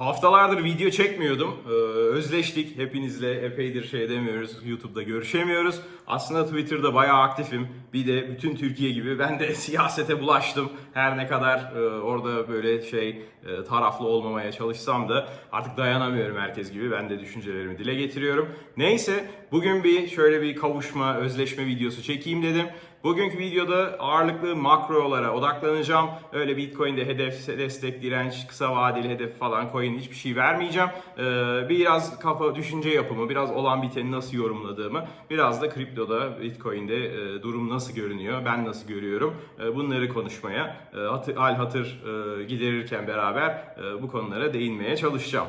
Haftalardır video çekmiyordum. Ee, özleştik. Hepinizle epeydir şey demiyoruz. YouTube'da görüşemiyoruz. Aslında Twitter'da bayağı aktifim. Bir de bütün Türkiye gibi ben de siyasete bulaştım. Her ne kadar e, orada böyle şey e, taraflı olmamaya çalışsam da artık dayanamıyorum herkes gibi. Ben de düşüncelerimi dile getiriyorum. Neyse bugün bir şöyle bir kavuşma, özleşme videosu çekeyim dedim. Bugünkü videoda ağırlıklı makrolara odaklanacağım. Öyle Bitcoin'de hedef, destek, direnç, kısa vadeli hedef falan coin hiçbir şey vermeyeceğim. Ee, biraz kafa düşünce yapımı, biraz olan biteni nasıl yorumladığımı, biraz da kriptoda, Bitcoin'de e, durum nasıl görünüyor, ben nasıl görüyorum e, bunları konuşmaya, e, hatır, e, giderirken beraber bu konulara değinmeye çalışacağım.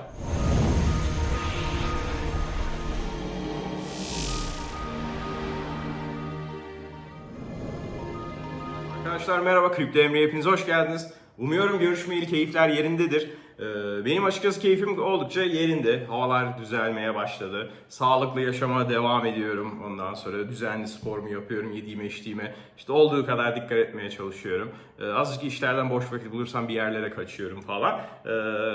Arkadaşlar merhaba Kripto Emre hepiniz hoş geldiniz. Umuyorum görüşmeyeli keyifler yerindedir. Ee, Benim açıkçası keyfim oldukça yerinde. Havalar düzelmeye başladı. Sağlıklı yaşama devam ediyorum. Ondan sonra düzenli sporumu yapıyorum. Yediğime içtiğime. işte olduğu kadar dikkat etmeye çalışıyorum. Ee, Azıcık işlerden boş vakit bulursam bir yerlere kaçıyorum falan. Ee,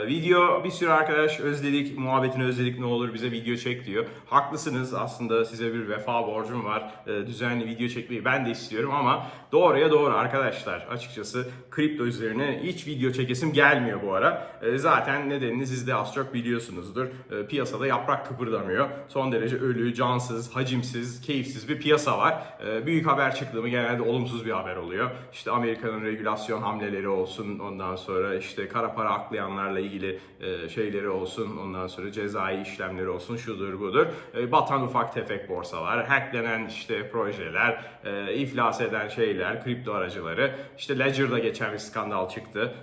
Video bir sürü arkadaş özledik, muhabbetini özledik ne olur bize video çek diyor. Haklısınız aslında size bir vefa borcum var. Düzenli video çekmeyi ben de istiyorum ama doğruya doğru arkadaşlar. Açıkçası kripto üzerine hiç video çekesim gelmiyor bu ara. Ee, Zaten nedenini siz de az çok biliyorsunuzdur. Ee, Piyasada yaprak kıpırdamıyor. Son derece ölü, cansız, hacimsiz, keyifsiz bir piyasa var. Ee, Büyük haber çıktı mı genelde olumsuz bir haber oluyor. İşte Amerika'nın regülasyon hamleleri olsun, ondan sonra işte kara para aklayanlarla ilgili e, şeyleri olsun, ondan sonra cezai işlemleri olsun, şudur budur. Batan ufak tefek borsalar, hacklenen işte projeler, e, iflas eden şeyler, kripto aracıları. İşte Ledger'da geçen bir skandal çıktı.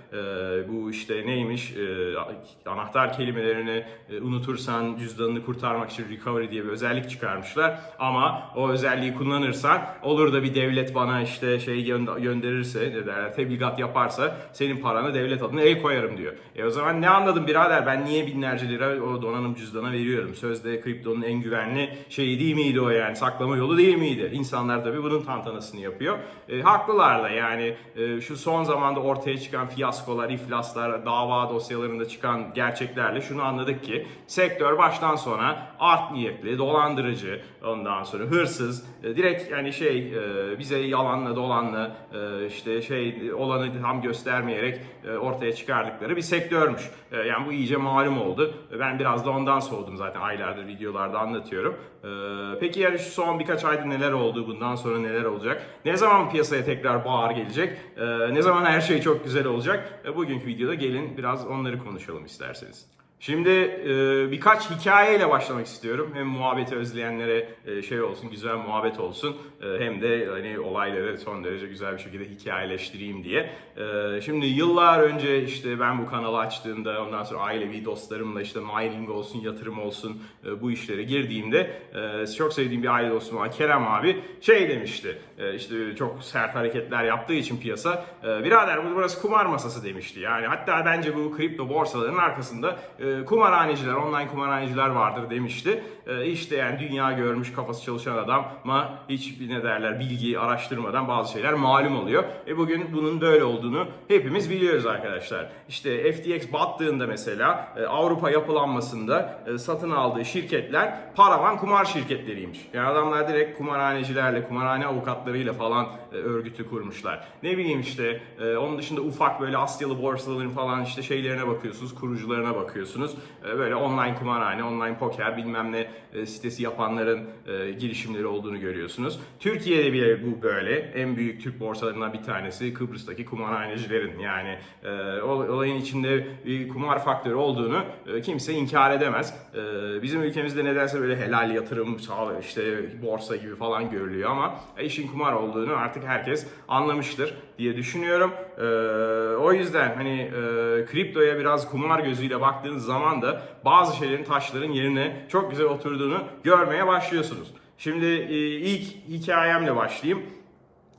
Bu işte neymiş? E, Anahtar kelimelerini e, unutursan cüzdanını kurtarmak için recovery diye bir özellik çıkarmışlar. Ama o özelliği kullanırsan olur da bir devlet bana işte şey gönder- gönderirse ne derler tebligat yaparsa senin paranı devlet adına el koyarım diyor. E o zaman ne anladım birader ben niye binlerce lira o donanım cüzdana veriyorum? Sözde kriptonun en güvenli şeyi değil miydi o yani saklama yolu değil miydi? İnsanlar tabii bunun tantanasını yapıyor. E, haklılar da yani e, şu son zamanda ortaya çıkan fiyaskolar, iflaslar, dava dosyalarında çıkan gerçeklerle şunu anladık ki sektör baştan sona art niyetli, dolandırıcı, ondan sonra hırsız, e, direkt yani şey e, bize yalanla dolanla e, işte şey olanı tam göstermeyerek ortaya çıkardıkları bir sektörmüş. Yani bu iyice malum oldu. Ben biraz da ondan soğudum zaten aylardır videolarda anlatıyorum. Peki yani şu son birkaç ayda neler oldu, bundan sonra neler olacak? Ne zaman piyasaya tekrar bağır gelecek? Ne zaman her şey çok güzel olacak? Bugünkü videoda gelin biraz onları konuşalım isterseniz. Şimdi e, birkaç hikayeyle başlamak istiyorum. Hem muhabbeti özleyenlere e, şey olsun, güzel muhabbet olsun. E, hem de hani olayları son derece güzel bir şekilde hikayeleştireyim diye. E, şimdi yıllar önce işte ben bu kanalı açtığımda ondan sonra ailevi dostlarımla işte mining olsun, yatırım olsun e, bu işlere girdiğimde e, çok sevdiğim bir aile dostum olan Kerem abi şey demişti. E, işte çok sert hareketler yaptığı için piyasa e, birader bu burası kumar masası demişti. Yani hatta bence bu kripto borsaların arkasında e, kumarhaneciler, online kumarhaneciler vardır demişti. E, işte yani dünya görmüş kafası çalışan adam ama hiç ne derler bilgi araştırmadan bazı şeyler malum oluyor. E bugün bunun böyle olduğunu hepimiz biliyoruz arkadaşlar. İşte FTX battığında mesela e, Avrupa yapılanmasında e, satın aldığı şirketler paravan kumar şirketleriymiş. Yani adamlar direkt kumarhanecilerle, kumarhane avukatlarıyla falan e, örgütü kurmuşlar. Ne bileyim işte onun dışında ufak böyle Asyalı borsaların falan işte şeylerine bakıyorsunuz, kurucularına bakıyorsunuz. Böyle online kumarhane, online poker bilmem ne sitesi yapanların e, girişimleri olduğunu görüyorsunuz. Türkiye'de bile bu böyle. En büyük Türk borsalarından bir tanesi Kıbrıs'taki kumarhanecilerin. Yani e, ol- olayın içinde bir kumar faktörü olduğunu e, kimse inkar edemez. E, bizim ülkemizde nedense böyle helal yatırım, işte borsa gibi falan görülüyor ama e, işin kumar olduğunu artık herkes anlamıştır diye düşünüyorum. E, o yüzden hani e, kriptoya biraz kumar gözüyle baktığınız zaman da bazı şeylerin taşların yerine çok güzel oturduğunu görmeye başlıyorsunuz. Şimdi e, ilk hikayemle başlayayım.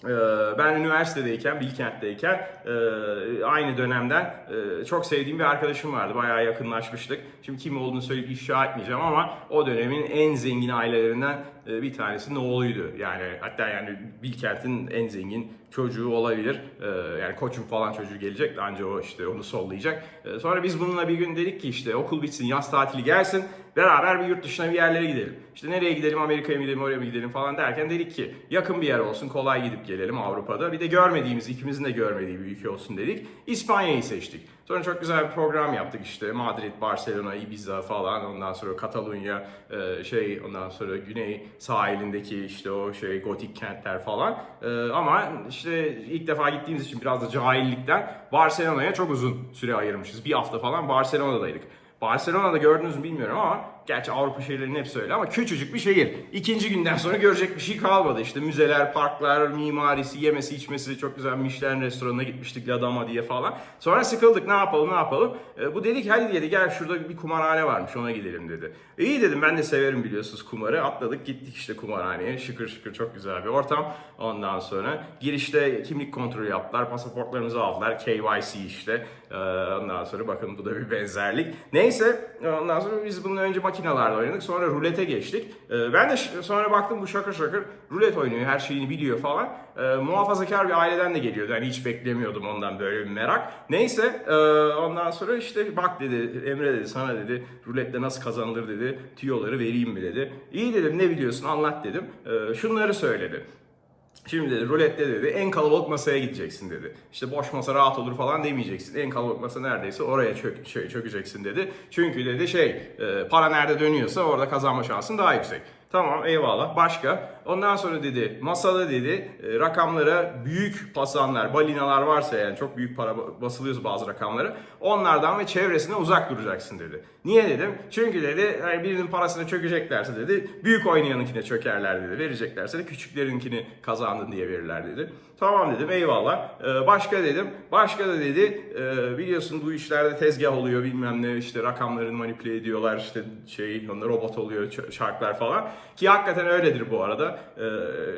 Ee, Ben üniversitedeyken, Bilkent'teyken e, aynı dönemden e, çok sevdiğim bir arkadaşım vardı. Bayağı yakınlaşmıştık. Şimdi kim olduğunu söyleyip ifşa etmeyeceğim ama o dönemin en zengin ailelerinden bir tanesinin oğluydu. Yani hatta yani Bilkent'in en zengin çocuğu olabilir. Ee, yani koçun falan çocuğu gelecek de anca o işte onu sollayacak. Ee, sonra biz bununla bir gün dedik ki işte okul bitsin, yaz tatili gelsin. Beraber bir yurt dışına bir yerlere gidelim. İşte nereye gidelim, Amerika'ya mı gidelim, oraya mı gidelim falan derken dedik ki yakın bir yer olsun, kolay gidip gelelim Avrupa'da. Bir de görmediğimiz, ikimizin de görmediği bir ülke olsun dedik. İspanya'yı seçtik. Sonra çok güzel bir program yaptık işte Madrid, Barcelona, Ibiza falan ondan sonra Katalunya e, şey ondan sonra güney sahilindeki işte o şey gotik kentler falan E, ama işte ilk defa gittiğimiz için biraz da cahillikten Barcelona'ya çok uzun süre ayırmışız. Bir hafta falan Barcelona'daydık. Barcelona'da gördünüz mü bilmiyorum ama gerçi Avrupa şehirlerinin hepsi öyle ama küçücük bir şehir. İkinci günden sonra görecek bir şey kalmadı. İşte müzeler, parklar, mimarisi, yemesi, içmesi çok güzel Michelin restoranına gitmiştik La Dama diye falan. Sonra sıkıldık ne yapalım ne yapalım. E, bu dedik hadi dedi gel şurada bir kumarhane varmış ona gidelim dedi. İyi dedim ben de severim biliyorsunuz kumarı. Atladık gittik işte kumarhaneye. Şıkır şıkır çok güzel bir ortam. Ondan sonra girişte kimlik kontrolü yaptılar. Pasaportlarımızı aldılar. KYC işte. E, ondan sonra bakın bu da bir benzerlik. Neyse ondan sonra biz bunun önce makinalarda oynadık. Sonra rulete geçtik. E, ben de sonra baktım bu şakır şakır rulet oynuyor. Her şeyini biliyor falan. E, muhafazakar bir aileden de geliyordu. Yani hiç beklemiyordum ondan böyle bir merak. Neyse e, ondan sonra işte bak dedi Emre dedi sana dedi rulette nasıl kazanılır dedi. Tüyoları vereyim mi dedi. İyi dedim ne biliyorsun anlat dedim. Şunları söyledi. Şimdi dedi rulette dedi en kalabalık masaya gideceksin dedi. İşte boş masa rahat olur falan demeyeceksin. En kalabalık masa neredeyse oraya çök, şey, çökeceksin dedi. Çünkü dedi şey e, para nerede dönüyorsa orada kazanma şansın daha yüksek. Tamam eyvallah başka. Ondan sonra dedi masada dedi e, rakamlara büyük basanlar, balinalar varsa yani çok büyük para basılıyorsa bazı rakamları onlardan ve çevresine uzak duracaksın dedi. Niye dedim? Çünkü dedi yani birinin parasına çökeceklerse dedi büyük oynayanınkine çökerler dedi. Vereceklerse de küçüklerinkini kazandın diye verirler dedi. Tamam dedim eyvallah. Ee, başka dedim. Başka da dedi e, biliyorsun bu işlerde tezgah oluyor bilmem ne işte rakamlarını manipüle ediyorlar işte şey onlar robot oluyor çarklar falan. Ki hakikaten öyledir bu arada. Ee,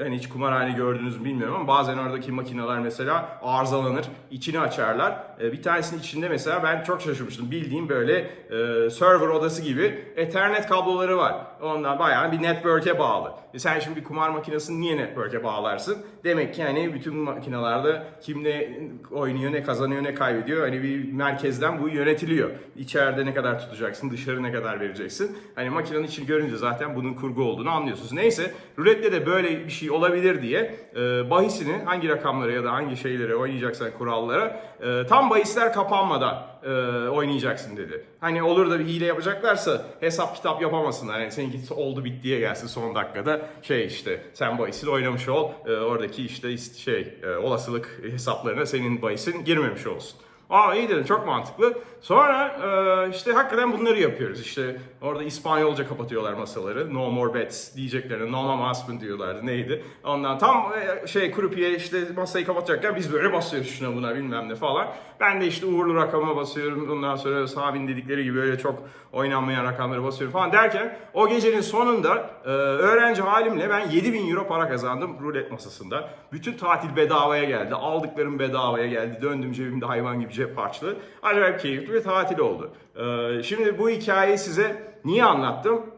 hani hiç kumarhane gördünüz mü bilmiyorum ama bazen oradaki makineler mesela arızalanır. içini açarlar. Ee, bir tanesinin içinde mesela ben çok şaşırmıştım. Bildiğim böyle e, server odası gibi ethernet kabloları var. Ondan bayağı bir network'e bağlı. E sen şimdi bir kumar makinesini niye network'e bağlarsın? Demek ki hani bütün makinelerde kim ne oynuyor, ne kazanıyor, ne kaybediyor. Hani bir merkezden bu yönetiliyor. İçeride ne kadar tutacaksın, dışarı ne kadar vereceksin. Hani makinenin içini görünce zaten bunun kurgu olduğunu anlıyorsunuz. Neyse, rulette de böyle bir şey olabilir diye e, bahisini hangi rakamlara ya da hangi şeylere oynayacaksan kurallara e, tam bahisler kapanmadan e, oynayacaksın dedi. Hani olur da bir hile yapacaklarsa hesap kitap yapamasınlar. Yani seninki oldu bittiye gelsin son dakikada şey işte sen bahisini oynamış ol. E, oradaki işte şey e, olasılık hesaplarına senin bahisin girmemiş olsun. Aa iyi dedim çok mantıklı. Sonra e, işte hakikaten bunları yapıyoruz. İşte orada İspanyolca kapatıyorlar masaları. No more bets diyeceklerine no more husband diyorlardı neydi. Ondan tam e, şey krupiye işte masayı kapatacakken biz böyle basıyoruz şuna buna bilmem ne falan. Ben de işte uğurlu rakama basıyorum. Ondan sonra Sabin dedikleri gibi öyle çok oynanmayan rakamları basıyorum falan derken o gecenin sonunda e, öğrenci halimle ben 7000 euro para kazandım rulet masasında. Bütün tatil bedavaya geldi. Aldıklarım bedavaya geldi. Döndüm cebimde hayvan gibi cep harçlığı. Acayip keyifli bir tatil oldu. E, şimdi bu hikayeyi size niye anlattım?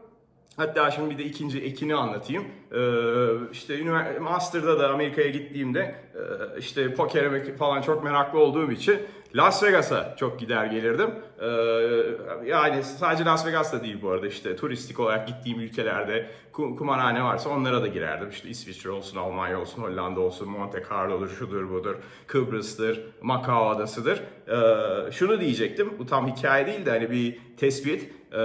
Hatta şimdi bir de ikinci ekini anlatayım. Ee, işte Master'da da Amerika'ya gittiğimde e, işte pokere falan çok meraklı olduğum için Las Vegas'a çok gider gelirdim. Ee, yani sadece Las Vegas'ta değil bu arada işte turistik olarak gittiğim ülkelerde ku- kumarhane varsa onlara da girerdim. İşte İsviçre olsun, Almanya olsun, Hollanda olsun, Monte Carlo'dur, şudur budur, Kıbrıs'tır, Macao adasıdır. Ee, şunu diyecektim, bu tam hikaye değil de hani bir tespit. Ee,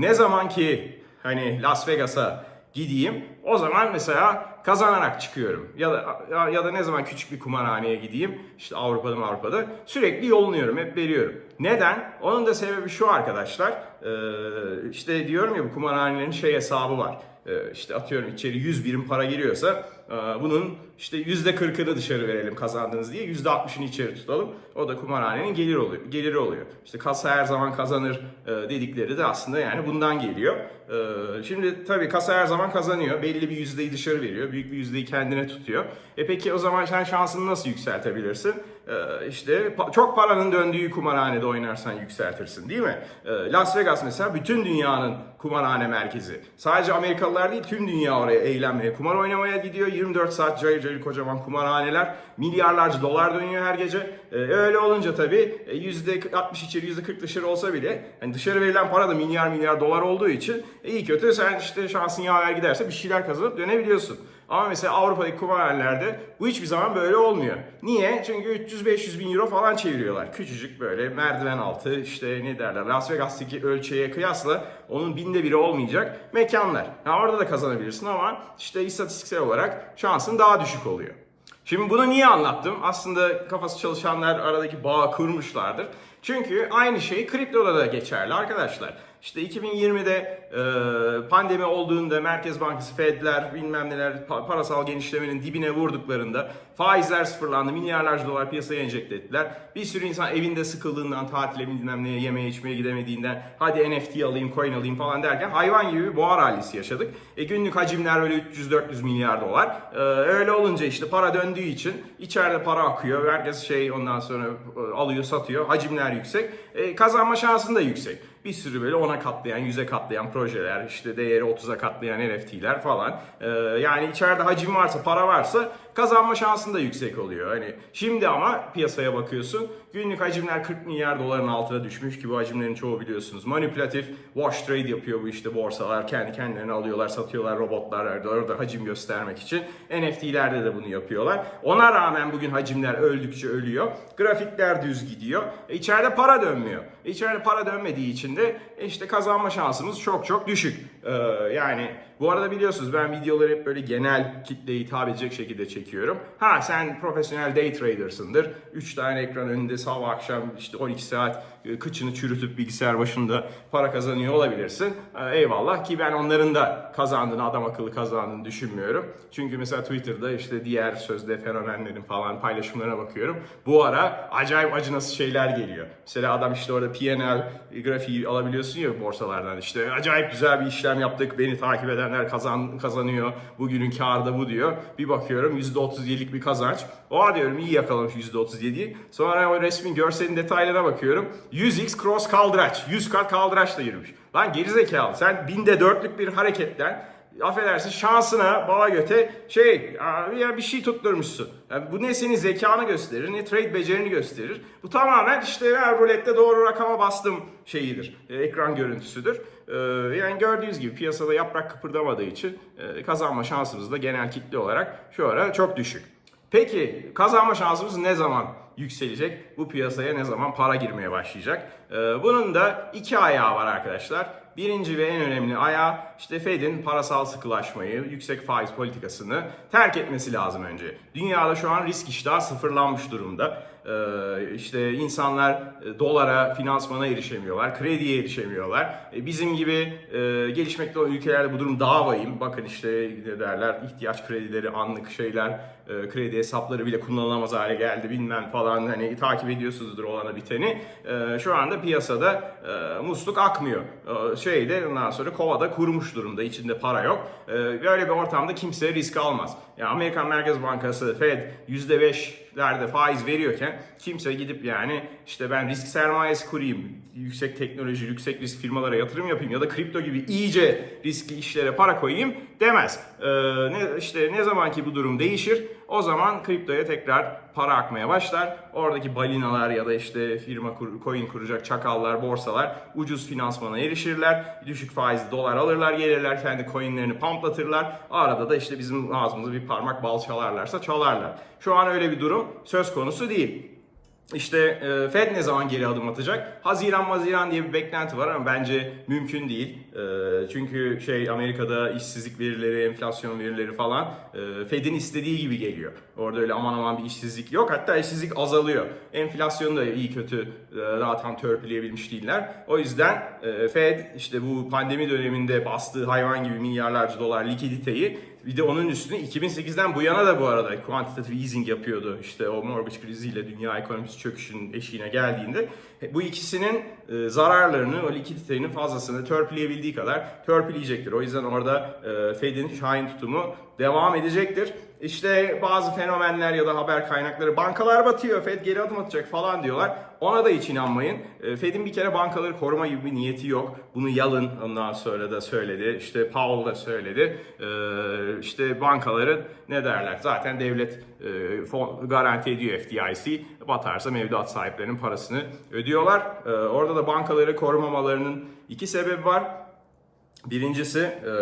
ne zaman ki hani Las Vegas'a gideyim o zaman mesela kazanarak çıkıyorum. Ya da ya, ya da ne zaman küçük bir kumarhaneye gideyim işte Avrupa'da Avrupa'da sürekli yolluyorum hep veriyorum. Neden? Onun da sebebi şu arkadaşlar. Ee, işte diyorum ya bu kumarhanelerin şey hesabı var. Ee, işte atıyorum içeri 100 birim para giriyorsa e, bunun işte %40'ını dışarı verelim kazandığınız diye %60'ını içeri tutalım. O da kumarhanenin gelir oluyor, geliri oluyor. İşte kasa her zaman kazanır e, dedikleri de aslında yani bundan geliyor. E, Şimdi tabii kasa her zaman kazanıyor. Belli bir yüzdeyi dışarı veriyor. Büyük bir yüzdeyi kendine tutuyor. E peki o zaman sen şansını nasıl yükseltebilirsin? Ee, işte çok paranın döndüğü kumarhanede oynarsan yükseltirsin değil mi? Ee, Las Vegas mesela bütün dünyanın kumarhane merkezi. Sadece Amerikalılar değil tüm dünya oraya eğlenmeye, kumar oynamaya gidiyor. 24 saat cayır cayır kocaman kumarhaneler. Milyarlarca dolar dönüyor her gece. Ee, öyle olunca tabii e, %60 içeri %40 dışarı olsa bile hani dışarı verilen para da milyar milyar dolar olduğu için e, iyi kötü sen işte şansın yaver giderse bir şeyler kazanıp dönebiliyorsun. Ama mesela Avrupa'daki kumarhanelerde bu hiçbir zaman böyle olmuyor. Niye? Çünkü 300-500 bin euro falan çeviriyorlar. Küçücük böyle merdiven altı işte ne derler Las Vegas'taki ölçeğe kıyasla onun binde biri olmayacak mekanlar. Ha, orada da kazanabilirsin ama işte istatistiksel olarak şansın daha düşük oluyor. Şimdi bunu niye anlattım? Aslında kafası çalışanlar aradaki bağı kurmuşlardır. Çünkü aynı şey kriptoda da geçerli arkadaşlar. İşte 2020'de e, pandemi olduğunda Merkez Bankası, Fedler, bilmem neler pa- parasal genişlemenin dibine vurduklarında faizler sıfırlandı, milyarlarca dolar piyasaya enjekte ettiler. Bir sürü insan evinde sıkıldığından, tatile bilmem neye, yemeğe içmeye gidemediğinden hadi NFT alayım, coin alayım falan derken hayvan gibi bir boğa rallisi yaşadık. E, günlük hacimler böyle 300-400 milyar dolar. E, öyle olunca işte para döndüğü için içeride para akıyor. Herkes şey ondan sonra e, alıyor, satıyor. Hacimler yüksek. E, kazanma şansın da yüksek bir sürü böyle 10'a katlayan, 100'e katlayan projeler, işte değeri 30'a katlayan NFT'ler falan. Ee, yani içeride hacim varsa, para varsa kazanma şansın da yüksek oluyor. Hani şimdi ama piyasaya bakıyorsun. Günlük hacimler 40 milyar doların altına düşmüş ki bu hacimlerin çoğu biliyorsunuz. Manipülatif wash trade yapıyor bu işte borsalar. Kendi kendilerini alıyorlar, satıyorlar robotlar orada hacim göstermek için. NFT'lerde de bunu yapıyorlar. Ona rağmen bugün hacimler öldükçe ölüyor. Grafikler düz gidiyor. E içeride para dönmüyor. E içeride para dönmediği için de e işte kazanma şansımız çok çok düşük. Ee, yani bu arada biliyorsunuz ben videoları hep böyle genel kitleye hitap edecek şekilde çekiyorum. Ha sen profesyonel day trader'sındır. 3 tane ekran önünde sabah akşam işte 12 saat e, kıçını çürütüp bilgisayar başında para kazanıyor olabilirsin. Ee, eyvallah ki ben onların da kazandığını adam akıllı kazandığını düşünmüyorum. Çünkü mesela Twitter'da işte diğer sözde fenomenlerin falan paylaşımlarına bakıyorum. Bu ara acayip acınası şeyler geliyor. Mesela adam işte orada P&L grafiği alabiliyorsun ya borsalardan işte acayip güzel bir işlem yaptık beni takip edenler kazan, kazanıyor bugünün karı da bu diyor. Bir bakıyorum %37'lik bir kazanç. Oha diyorum iyi yakalamış %37'yi. Sonra o resmin görselin detaylarına bakıyorum. 100x cross kaldıraç. 100 kat kaldıraçla yürümüş. Lan gerizekalı sen binde dörtlük bir hareketten affedersin şansına bala göte şey ya bir şey tutturmuşsun. Yani bu ne senin zekanı gösterir ne trade becerini gösterir. Bu tamamen işte ya rulette doğru rakama bastım şeyidir. e, ekran görüntüsüdür. E, yani gördüğünüz gibi piyasada yaprak kıpırdamadığı için e, kazanma şansımız da genel kitle olarak şu ara çok düşük. Peki kazanma şansımız ne zaman yükselecek? Bu piyasaya ne zaman para girmeye başlayacak? Ee, bunun da iki ayağı var arkadaşlar. Birinci ve en önemli ayağı işte Fed'in parasal sıkılaşmayı, yüksek faiz politikasını terk etmesi lazım önce. Dünyada şu an risk iştahı sıfırlanmış durumda. Ee, işte insanlar e, dolara, finansmana erişemiyorlar, krediye erişemiyorlar. E, bizim gibi e, gelişmekte olan ülkelerde bu durum daha vahim. Bakın işte ne derler ihtiyaç kredileri, anlık şeyler, e, kredi hesapları bile kullanılamaz hale geldi bilmem falan hani takip ediyorsunuzdur olana biteni. E, şu anda piyasada e, musluk akmıyor. Şeyde ondan sonra kovada kurumuş durumda içinde para yok. E, böyle bir ortamda kimse risk almaz. Yani Amerikan Merkez Bankası Fed %5'lerde faiz veriyorken kimse gidip yani işte ben risk sermayesi kurayım, yüksek teknoloji, yüksek risk firmalara yatırım yapayım ya da kripto gibi iyice riskli işlere para koyayım demez. Ee, ne, işte ne zaman ki bu durum değişir o zaman kriptoya tekrar para akmaya başlar. Oradaki balinalar ya da işte firma kur, coin kuracak çakallar, borsalar ucuz finansmana erişirler. Düşük faizli dolar alırlar, gelirler kendi coinlerini pamplatırlar. Arada da işte bizim ağzımıza bir parmak bal çalarlarsa çalarlar. Şu an öyle bir durum söz konusu değil. İşte e, Fed ne zaman geri adım atacak? Haziran Haziran diye bir beklenti var ama bence mümkün değil. E, çünkü şey Amerika'da işsizlik verileri, enflasyon verileri falan e, Fed'in istediği gibi geliyor. Orada öyle aman aman bir işsizlik yok. Hatta işsizlik azalıyor. Enflasyonu da iyi kötü e, daha tam törpüleyebilmiş değiller. O yüzden e, Fed işte bu pandemi döneminde bastığı hayvan gibi milyarlarca dolar likiditeyi bir de onun üstüne 2008'den bu yana da bu arada quantitative easing yapıyordu. İşte o mortgage kriziyle dünya ekonomisi çöküşünün eşiğine geldiğinde e, bu ikisinin e, zararlarını, o likiditenin fazlasını törpüleyebildiği kadar törpüleyecektir. O yüzden orada e, Fed'in şahin tutumu devam edecektir. İşte bazı fenomenler ya da haber kaynakları bankalar batıyor, Fed geri adım atacak falan diyorlar. Ona da hiç inanmayın. E, Fed'in bir kere bankaları koruma gibi bir niyeti yok. Bunu Yalın ondan sonra da söyledi. İşte Powell da söyledi. E, işte bankaların ne derler? Zaten devlet e, garanti ediyor FDIC. Batarsa mevduat sahiplerinin parasını ödüyorlar. Orada da bankaları korumamalarının iki sebebi var. Birincisi e,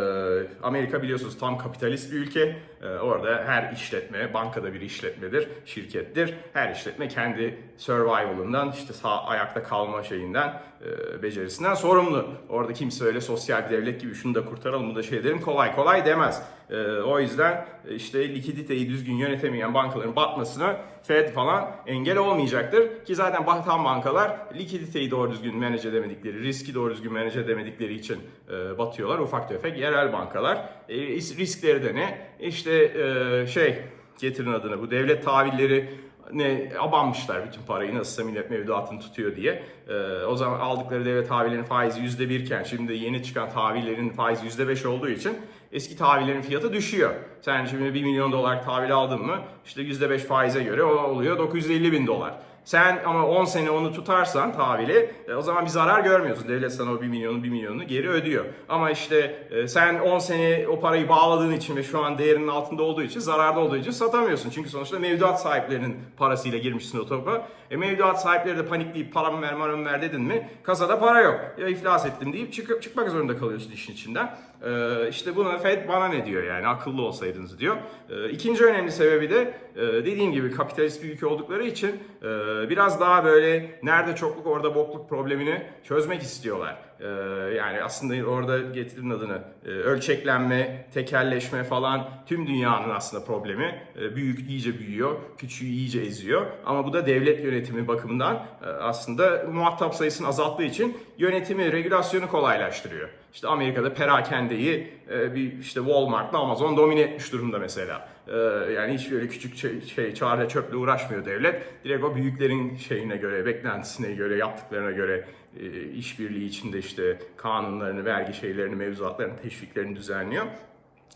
Amerika biliyorsunuz tam kapitalist bir ülke. E, Orada her işletme, bankada bir işletmedir, şirkettir. Her işletme kendi survival'ından, işte sağ ayakta kalma şeyinden, e, becerisinden sorumlu. Orada kimse öyle sosyal bir devlet gibi şunu da kurtaralım, bunu da şey edelim kolay kolay demez. E, O yüzden e, işte likiditeyi düzgün yönetemeyen bankaların batmasına Fed falan engel olmayacaktır. Ki zaten batan bankalar likiditeyi doğru düzgün manage edemedikleri, riski doğru düzgün manage edemedikleri için e, batıyorlar. Ufak tefek yerel bankalar. E, riskleri de ne? İşte e, şey getirin adını bu devlet tahvilleri ne abanmışlar bütün parayı nasılsa millet mevduatını tutuyor diye. Ee, o zaman aldıkları devlet tahvillerinin faizi yüzde birken şimdi yeni çıkan tahvillerin faizi yüzde beş olduğu için eski tahvillerin fiyatı düşüyor. Sen şimdi 1 milyon dolar tahvil aldın mı işte yüzde beş faize göre o oluyor 950 bin dolar. Sen ama 10 sene onu tutarsan tahvili e, o zaman bir zarar görmüyorsun. Devlet sana o 1 milyonu 1 milyonunu geri ödüyor. Ama işte e, sen 10 sene o parayı bağladığın için ve şu an değerinin altında olduğu için zararda olduğu için satamıyorsun. Çünkü sonuçta mevduat sahiplerinin parasıyla girmişsin o topa. E, mevduat sahipleri de panikleyip paramı ver maramı ver dedin mi kasada para yok. Ya iflas ettim deyip çıkıp çıkmak zorunda kalıyorsun işin içinden. E, işte buna Fed bana ne diyor yani akıllı olsaydınız diyor. E, ikinci önemli sebebi de e, dediğim gibi kapitalist bir ülke oldukları için e, biraz daha böyle nerede çokluk orada bokluk problemini çözmek istiyorlar. E, yani aslında orada getirin adını e, ölçeklenme, tekelleşme falan tüm dünyanın aslında problemi. Büyük iyice büyüyor, küçüğü iyice eziyor. Ama bu da devlet yönetimi bakımından aslında muhatap sayısını azalttığı için yönetimi, regülasyonu kolaylaştırıyor. İşte Amerika'da perakendeyi e, bir işte Walmart'la Amazon domine etmiş durumda mesela. E, yani hiç böyle küçük şey, çare çöple uğraşmıyor devlet. Direkt o büyüklerin şeyine göre, beklentisine göre, yaptıklarına göre e, işbirliği içinde işte kanunlarını, vergi şeylerini, mevzuatlarını, teşviklerini düzenliyor.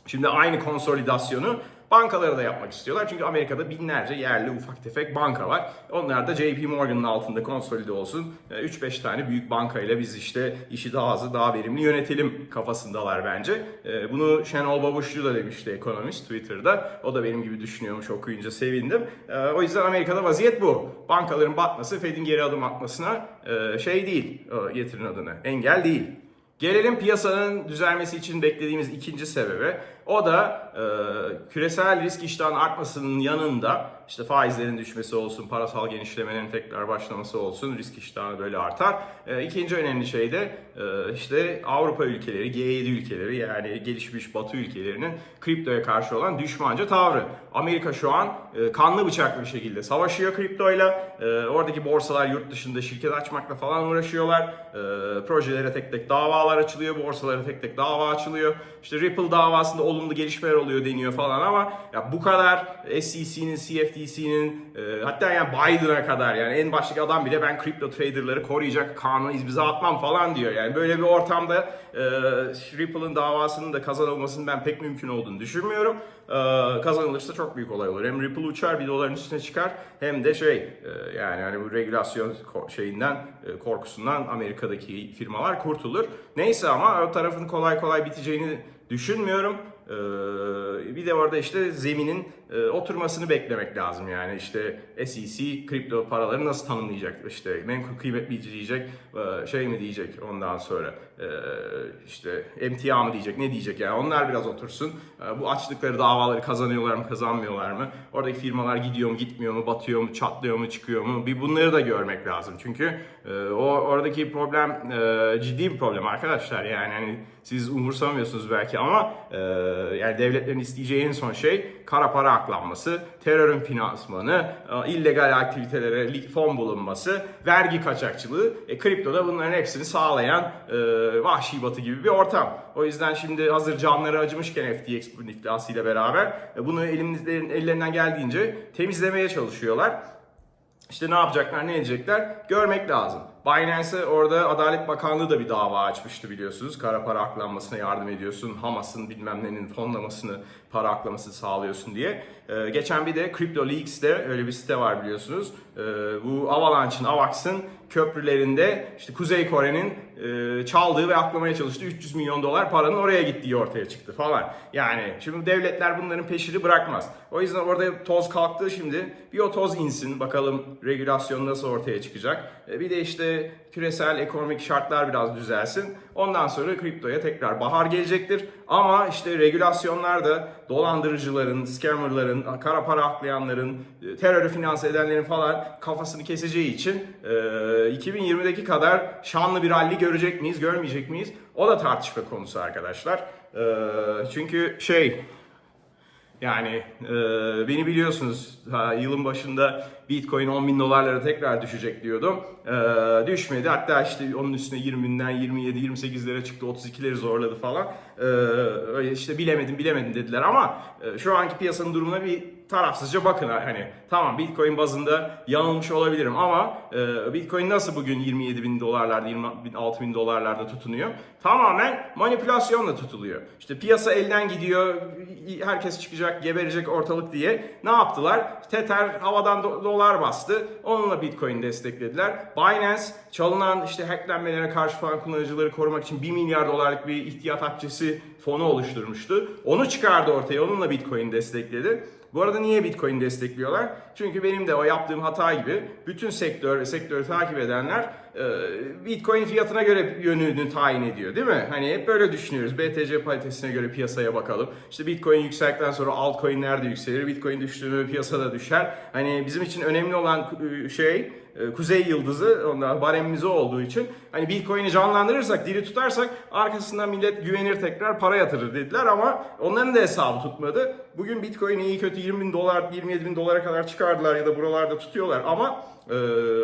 Şimdi aynı konsolidasyonu bankaları da yapmak istiyorlar. Çünkü Amerika'da binlerce yerli ufak tefek banka var. Onlar da JP Morgan'ın altında konsolide olsun. 3-5 tane büyük bankayla biz işte işi daha hızlı, daha verimli yönetelim kafasındalar bence. Ee, Bunu Şenol Babuşçu da demişti ekonomist Twitter'da. O da benim gibi düşünüyormuş okuyunca sevindim. Ee, O yüzden Amerika'da vaziyet bu. Bankaların batması Fed'in geri adım atmasına e, şey değil, e, getirin adını, engel değil. Gelelim piyasanın düzelmesi için beklediğimiz ikinci sebebe. O da e, küresel risk iştahının artmasının yanında işte faizlerin düşmesi olsun, parasal genişlemenin tekrar başlaması olsun, risk iştahı böyle artar. E, ikinci önemli şey de e, işte Avrupa ülkeleri, G7 ülkeleri yani gelişmiş Batı ülkelerinin kriptoya karşı olan düşmanca tavrı. Amerika şu an e, kanlı bıçaklı bir şekilde savaşıyor kriptoyla. E, oradaki borsalar yurt dışında şirket açmakla falan uğraşıyorlar. E, projelere tek tek davalar açılıyor, borsalara tek tek dava açılıyor. İşte Ripple davasında olumlu gelişmeler oluyor deniyor falan ama ya bu kadar SEC'nin, CFTC'nin e, hatta yani Biden'a kadar yani en baştaki adam bile ben kripto traderları koruyacak kanunu imza atmam falan diyor. Yani böyle bir ortamda e, Ripple'ın davasının da kazanılmasının ben pek mümkün olduğunu düşünmüyorum. E, kazanılırsa çok büyük olay olur. Hem Ripple uçar bir doların üstüne çıkar hem de şey e, yani hani bu regülasyon şeyinden e, korkusundan Amerika'daki firmalar kurtulur. Neyse ama o tarafın kolay kolay biteceğini düşünmüyorum. Ee, bir de orada işte zeminin e, oturmasını beklemek lazım yani. İşte SEC kripto paraları nasıl tanımlayacak? İşte menkul kıymet mi diyecek e, şey mi diyecek ondan sonra? E, işte emtia mı diyecek ne diyecek? Yani onlar biraz otursun. E, bu açtıkları davaları kazanıyorlar mı kazanmıyorlar mı? Oradaki firmalar gidiyor mu gitmiyor mu batıyor mu çatlıyor mu çıkıyor mu? Bir bunları da görmek lazım. Çünkü e, o oradaki problem e, ciddi bir problem arkadaşlar. Yani hani siz umursamıyorsunuz belki ama e, yani devletlerin isteyeceği en son şey kara para aklanması, terörün finansmanı, e, illegal aktivitelere fon bulunması, vergi kaçakçılığı. E, kriptoda bunların hepsini sağlayan e, vahşi batı gibi bir ortam. O yüzden şimdi hazır canları acımışken FTX iflasıyla beraber e, bunu elimizden, ellerinden geldiğince temizlemeye çalışıyorlar. İşte ne yapacaklar, ne edecekler görmek lazım. Binance'e orada Adalet Bakanlığı da bir dava açmıştı biliyorsunuz. Kara para aklanmasına yardım ediyorsun. Hamas'ın bilmem nenin fonlamasını, para aklaması sağlıyorsun diye. Ee, geçen bir de Crypto Leaks'te öyle bir site var biliyorsunuz. Ee, bu Avalanche'ın, Avax'ın köprülerinde işte Kuzey Kore'nin e, çaldığı ve aklamaya çalıştığı 300 milyon dolar paranın oraya gittiği ortaya çıktı falan. Yani şimdi devletler bunların peşini bırakmaz. O yüzden orada toz kalktı şimdi. Bir o toz insin bakalım regülasyon nasıl ortaya çıkacak. E, bir de işte küresel ekonomik şartlar biraz düzelsin. Ondan sonra kriptoya tekrar bahar gelecektir. Ama işte regülasyonlar da dolandırıcıların, scammerların, kara para aklayanların, e, terörü finanse edenlerin falan kafasını keseceği için e, 2020'deki kadar şanlı bir rally görecek miyiz, görmeyecek miyiz? O da tartışma konusu arkadaşlar. E, çünkü şey yani e, beni biliyorsunuz ha, yılın başında Bitcoin 10 bin dolarlara tekrar düşecek diyordum. E, düşmedi. Hatta işte onun üstüne 20'den 27 28'lere çıktı. 32'leri zorladı falan. E, işte bilemedim bilemedim dediler ama e, şu anki piyasanın durumuna bir tarafsızca bakın hani tamam Bitcoin bazında yanılmış olabilirim ama e, Bitcoin nasıl bugün 27 bin dolarlarda 26 bin dolarlarda tutunuyor? Tamamen manipülasyonla tutuluyor. İşte piyasa elden gidiyor herkes çıkacak geberecek ortalık diye ne yaptılar? Tether havadan do- dolar bastı onunla Bitcoin desteklediler. Binance çalınan işte hacklenmelere karşı falan kullanıcıları korumak için 1 milyar dolarlık bir ihtiyat akçesi fonu oluşturmuştu. Onu çıkardı ortaya onunla Bitcoin destekledi. Bu arada niye Bitcoin destekliyorlar? Çünkü benim de o yaptığım hata gibi bütün sektör ve sektörü takip edenler e, Bitcoin fiyatına göre yönünü tayin ediyor değil mi? Hani hep böyle düşünüyoruz. BTC paritesine göre piyasaya bakalım. İşte Bitcoin yükseldikten sonra altcoin'ler de yükselir. Bitcoin düştüğünde piyasada düşer. Hani bizim için önemli olan e, şey Kuzey Yıldızı onlar baremimize olduğu için hani Bitcoin'i canlandırırsak, diri tutarsak arkasından millet güvenir tekrar para yatırır dediler ama onların da hesabı tutmadı. Bugün Bitcoin'i iyi kötü 20 bin dolar, 27 bin dolara kadar çıkardılar ya da buralarda tutuyorlar ama e,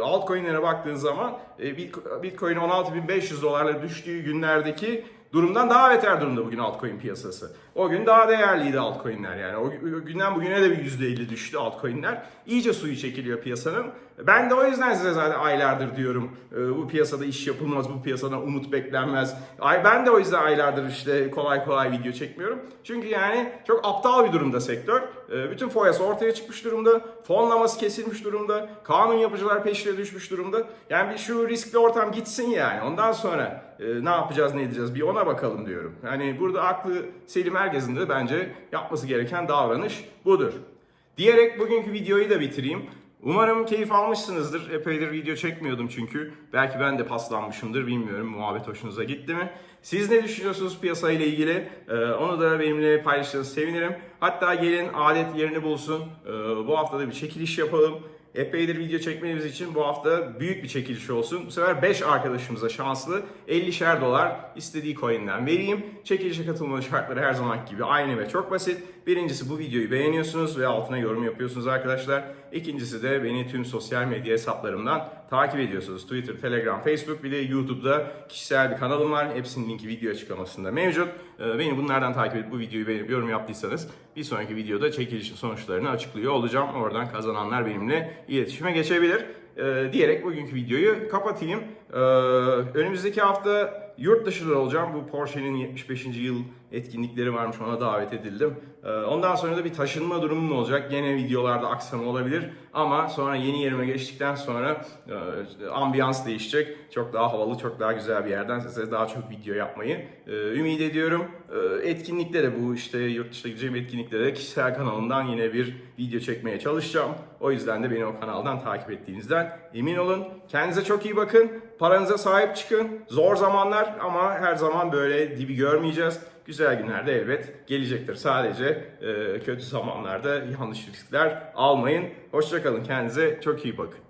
altcoin'lere baktığın zaman e, Bitcoin 16.500 dolarla düştüğü günlerdeki durumdan daha beter durumda bugün altcoin piyasası. O gün daha değerliydi altcoin'ler yani. O günden bugüne de bir %50 düştü altcoin'ler. İyice suyu çekiliyor piyasanın. Ben de o yüzden size zaten aylardır diyorum e, bu piyasada iş yapılmaz, bu piyasadan umut beklenmez. Ben de o yüzden aylardır işte kolay kolay video çekmiyorum. Çünkü yani çok aptal bir durumda sektör. E, Bütün foyası ortaya çıkmış durumda. Fonlaması kesilmiş durumda. Kanun yapıcılar peşine düşmüş durumda. Yani bir şu riskli ortam gitsin yani. Ondan sonra e, ne yapacağız ne edeceğiz bir ona bakalım diyorum. Yani burada aklı selim herkesin de bence yapması gereken davranış budur. Diyerek bugünkü videoyu da bitireyim. Umarım keyif almışsınızdır. Epeydir video çekmiyordum çünkü. Belki ben de paslanmışımdır bilmiyorum. Muhabbet hoşunuza gitti mi? Siz ne düşünüyorsunuz piyasayla ilgili? Ee, onu da benimle paylaşırsanız sevinirim. Hatta gelin adet yerini bulsun. Ee, bu hafta da bir çekiliş yapalım. Epeydir video çekmemiz için bu hafta büyük bir çekiliş olsun. Bu sefer 5 arkadaşımıza şanslı 50'şer dolar istediği coin'den vereyim. Çekilişe katılma şartları her zaman gibi aynı ve çok basit. Birincisi bu videoyu beğeniyorsunuz ve altına yorum yapıyorsunuz arkadaşlar. İkincisi de beni tüm sosyal medya hesaplarımdan takip ediyorsunuz. Twitter, Telegram, Facebook bir de YouTube'da kişisel bir kanalım var. Hepsinin linki video açıklamasında mevcut. Ee, Beni bunlardan takip edip bu videoyu beğenip yorum yaptıysanız bir sonraki videoda çekilişin sonuçlarını açıklıyor olacağım. Oradan kazananlar benimle iletişime geçebilir. Ee, diyerek bugünkü videoyu kapatayım. Ee, önümüzdeki hafta yurt dışında olacağım. Bu Porsche'nin 75. yıl etkinlikleri varmış ona davet edildim. Ee, ondan sonra da bir taşınma durumum olacak. Gene videolarda aksama olabilir. Ama sonra yeni yerime geçtikten sonra e, ambiyans değişecek. Çok daha havalı, çok daha güzel bir yerden size daha çok video yapmayı e, ümit ediyorum. E, etkinlikte de bu işte yurt dışına gideceğim etkinlikte de kişisel kanalımdan yine bir video çekmeye çalışacağım. O yüzden de beni o kanaldan takip ettiğinizden emin olun. Kendinize çok iyi bakın. Paranıza sahip çıkın. Zor zamanlar ama her zaman böyle dibi görmeyeceğiz. Güzel günlerde elbet gelecektir. Sadece e, kötü zamanlarda yanlış riskler almayın. Hoşçakalın. Kendinize çok iyi bakın.